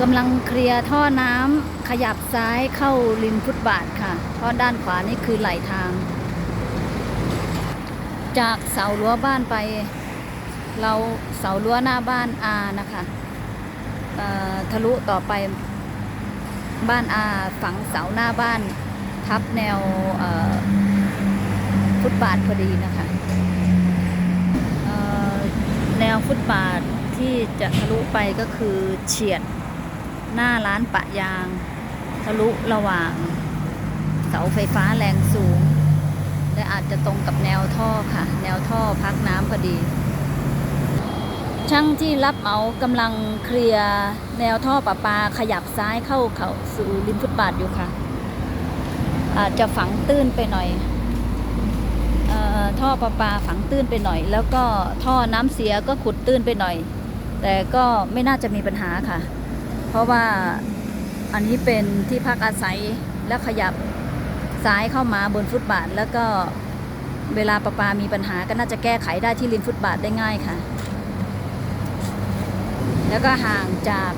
กำลังเคลียร์ท่อน้ำขยับซ้ายเข้าริมฟุตบาทค่ะ เพราะด้านขวานี่คือไหลทาง จากเสารั้วบ้านไป เราเสารั้วหน้าบ้านอานะคะทะลุต่อไปบ้านอาฝังเสาหน้าบ้าน ทับแนวฟุตบาทพอดีนะคะแนวฟุตบาทที่จะทะลุไปก็คือเฉียด หน้าร้านปะยาง ทะลุระหว่างเสาไฟฟ้าแรงสูง และอาจจะตรงกับแนวท่อค่ะ แนวท่อพักน้ำพอดี ช่างที่รับเหมากำลังเคลียร์แนวท่อประปาขยับซ้ายเข้าเขาสู่ริมฟุตบาทอยู่ค่ะ อาจจะฝังตื้นไปหน่อยออท่อประปาฝังตื้นไปหน่อย แล้วก็ท่อน้ำเสียก็ขุดตื้นไปหน่อย แต่ก็ไม่น่าจะมีปัญหาค่ะ ราะว่าอันนี้เป็นที่พักอาศัยแล้วขยับซ้ายเข้ามาบนฟุตบาท แล้วก็เวลาประปามีปัญหาก็น่าจะแก้ไขได้ที่ริมฟุตบาทได้ง่ายค่ะ แล้วก็ห่างจาก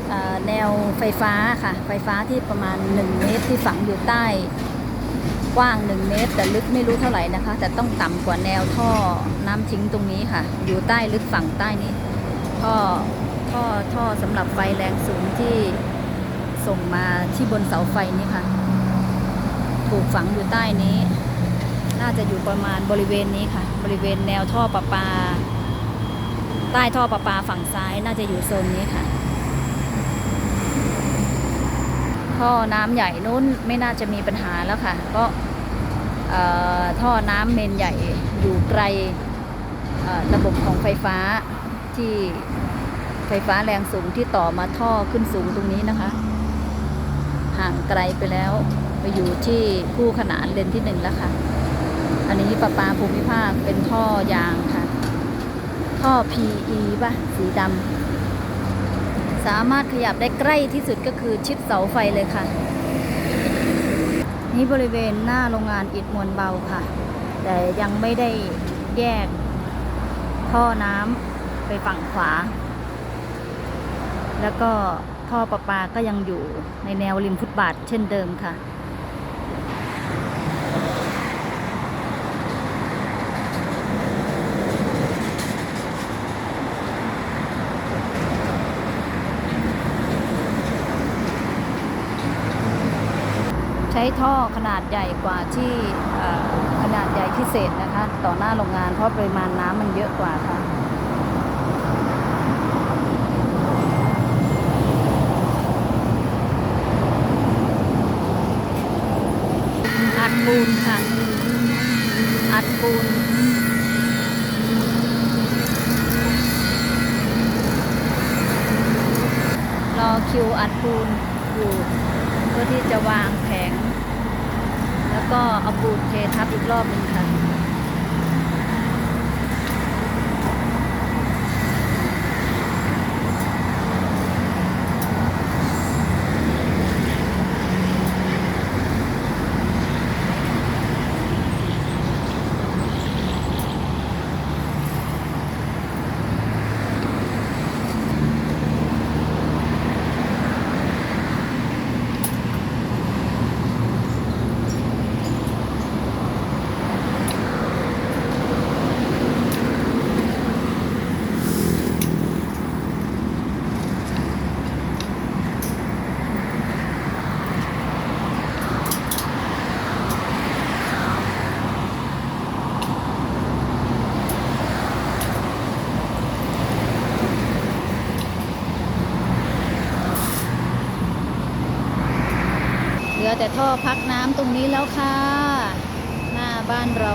แนวไฟฟ้าค่ะ ไฟฟ้าที่ประมาณ 1 เมตรที่ฝังอยู่ใต้กว้าง 1 เมตร แต่ลึกไม่รู้เท่าไหร่นะคะ แต่ต้องต่ำกว่าแนวท่อน้ำทิ้งตรงนี้ค่ะ อยู่ใต้ลึกฝั่งใต้นี้ท่อ ท่อท่อสำหรับไฟแรงสูงที่ส่งมาที่บนเสาไฟนี้ค่ะ ถูกฝังอยู่ใต้นี้ น่าจะอยู่ประมาณบริเวณนี้ค่ะ บริเวณแนวท่อประปา ใต้ท่อประปาฝั่งซ้ายน่าจะอยู่โซนนี้ค่ะ ท่อน้ำใหญ่นู้นไม่น่าจะมีปัญหาแล้วค่ะเพราะเอ่อท่อน้ำเมนใหญ่อยู่ไกลระบบของไฟฟ้าที่ ไฟฟ้าแรงสูงที่ต่อมาท่อขึ้นสูงตรงนี้นะคะ ห่างไกลไปแล้วไปอยู่ที่คู่ขนานเลนที่หนึ่งแล้วค่ะ อันนี้ประปาภูมิภาคเป็นท่อยางค่ะ ท่อ PE ป่ะ สีดำสามารถขยับได้ใกล้ที่สุดก็คือชิดเสาไฟเลยค่ะ นี่บริเวณหน้าโรงงานอิฐมวลเบาค่ะ แต่ยังไม่ได้แยกท่อน้ำไปฝั่งขวา แล้วก็ท่อประปาก็ยังอยู่ในแนวริมฟุตบาทเช่นเดิมค่ะ ใช้ท่อขนาดใหญ่กว่าที่ขนาดใหญ่พิเศษนะคะ ต่อหน้าโรงงานเพราะปริมาณน้ำมันเยอะกว่าค่ะ อัด ปูนค่ะ อัดปูน รอคิวอัดปูนอยู่เพื่อที่จะวางแผง แล้วก็เอาปูนเททับอีกรอบหนึ่งค่ะ แต่ท่อพักน้ำตรงนี้แล้วค่ะ หน้าบ้านเรา